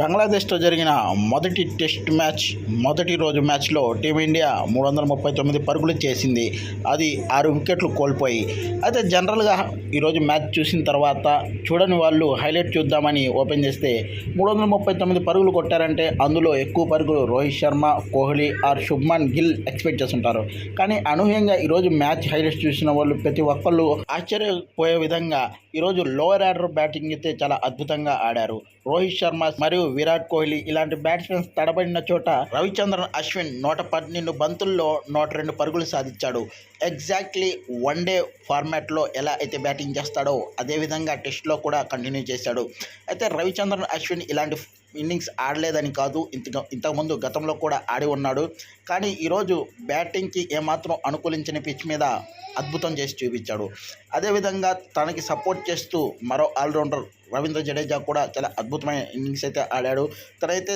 బంగ్లాదేశ్తో జరిగిన మొదటి test match మొదటి రోజు మ్యాచ్లో టీమిండియా మూడు వందల ముప్పై తొమ్మిది పరుగులు చేసింది. అది ఆరు వికెట్లు కోల్పోయి. అయితే జనరల్గా ఈరోజు మ్యాచ్ చూసిన తర్వాత చూడని వాళ్ళు హైలైట్ చూద్దామని ఓపెన్ చేస్తే మూడు వందల ముప్పై తొమ్మిది పరుగులు కొట్టారంటే అందులో ఎక్కువ పరుగులు రోహిత్ శర్మ కోహ్లీ ఆర్ శుభ్మన్ గిల్ ఎక్స్పెక్ట్ చేస్తుంటారు. కానీ అనూహ్యంగా ఈరోజు మ్యాచ్ హైలైట్స్ చూసిన వాళ్ళు ప్రతి ఒక్కళ్ళు ఆశ్చర్యపోయే విధంగా ఈరోజు లోవర్ ఆర్డర్ బ్యాటింగ్ అయితే చాలా అద్భుతంగా ఆడారు. రోహిత్ శర్మ మరియు విరాట్ కోహ్లీ ఇలాంటి బ్యాట్స్మెన్స్ తడబడిన చోట రవిచంద్రన్ అశ్విన్ నూట పన్నెండు బంతుల్లో నూట రెండు పరుగులు సాధించాడు. ఎగ్జాక్ట్లీ వన్ డే ఫార్మాట్లో ఎలా అయితే బ్యాటింగ్ చేస్తాడో అదేవిధంగా టెస్ట్లో కూడా కంటిన్యూ చేశాడు. అయితే రవిచంద్రన్ అశ్విన్ ఇలాంటి ఇన్నింగ్స్ ఆడలేదని కాదు. ఇంత ఇంతకుముందు గతంలో కూడా ఆడి ఉన్నాడు. కానీ ఈరోజు బ్యాటింగ్కి ఏమాత్రం అనుకూలించని పిచ్ మీద అద్భుతం చేసి చూపించాడు. అదేవిధంగా తనకి సపోర్ట్ చేస్తూ మరో ఆల్రౌండర్ రవీంద్ర జడేజా కూడా చాలా అద్భుతమైన ఇన్నింగ్స్ అయితే ఆడాడు. తనైతే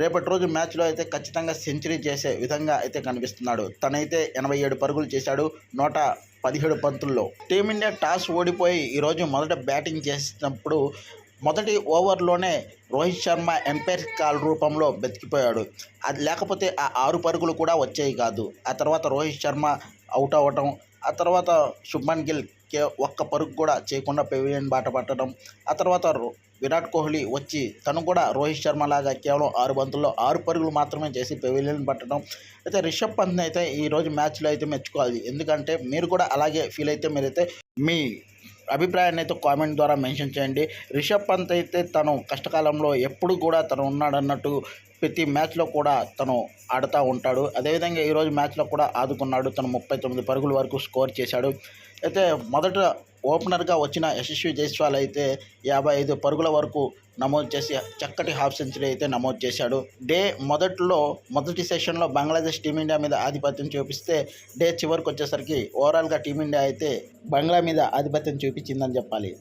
రేపటి రోజు మ్యాచ్లో అయితే ఖచ్చితంగా సెంచరీ చేసే విధంగా అయితే కనిపిస్తున్నాడు. తనైతే ఎనభై ఏడు పరుగులు చేశాడు. నూట పదిహేడు పంతుల్లో టీమిండియా టాస్ ఓడిపోయి ఈరోజు మొదట బ్యాటింగ్ చేసినప్పుడు మొదటి ఓవర్లోనే రోహిత్ శర్మ ఎంపైర్ కాల్ రూపంలో బతికిపోయాడు. అది లేకపోతే ఆ ఆరు పరుగులు కూడా వచ్చేవి కాదు. ఆ తర్వాత రోహిత్ శర్మ అవుట్ అవ్వటం ఆ తర్వాత శుభ్మన్ గిల్ కే ఒక్క పరుగు కూడా చేయకుండా పెవిలియన్ బాట పట్టడం ఆ తర్వాత రో- విరాట్ కోహ్లీ వచ్చి తను కూడా రోహిత్ శర్మ లాగా కేవలం ఆరు బంతుల్లో ఆరు పరుగులు మాత్రమే చేసి పెవిలియన్ పట్టడం. అయితే రిషబ్ పంత్ని అయితే ఈరోజు మ్యాచ్లో అయితే మెచ్చుకోవాలి. ఎందుకంటే మీరు కూడా అలాగే ఫీల్ అయితే మీరైతే మీ అభిప్రాయాన్ని అయితే కామెంట్ ద్వారా మెన్షన్ చేయండి. రిషబ్ పంత్ అయితే తను కష్టకాలంలో ఎప్పుడు కూడా తను ఉన్నాడన్నట్టు ప్రతి మ్యాచ్లో కూడా తను ఆడుతూ ఉంటాడు. అదేవిధంగా ఈరోజు మ్యాచ్లో కూడా ఆదుకున్నాడు. తను ముప్పై తొమ్మిది పరుగుల వరకు స్కోర్ చేశాడు. అయితే మొదట ఓపెనర్గా వచ్చిన యశస్వి జైస్వాల్ అయితే యాభై ఐదు పరుగుల వరకు నమోదు చేసి చక్కటి హాఫ్ సెంచరీ అయితే నమోదు చేశాడు. డే మొదట్లో మొదటి సెషన్లో బంగ్లాదేశ్ టీమిండియా మీద ఆధిపత్యం చూపిస్తే డే చివరికి వచ్చేసరికి ఓవరాల్గా టీమిండియా అయితే బంగ్లా మీద ఆధిపత్యం చూపించిందని చెప్పాలి.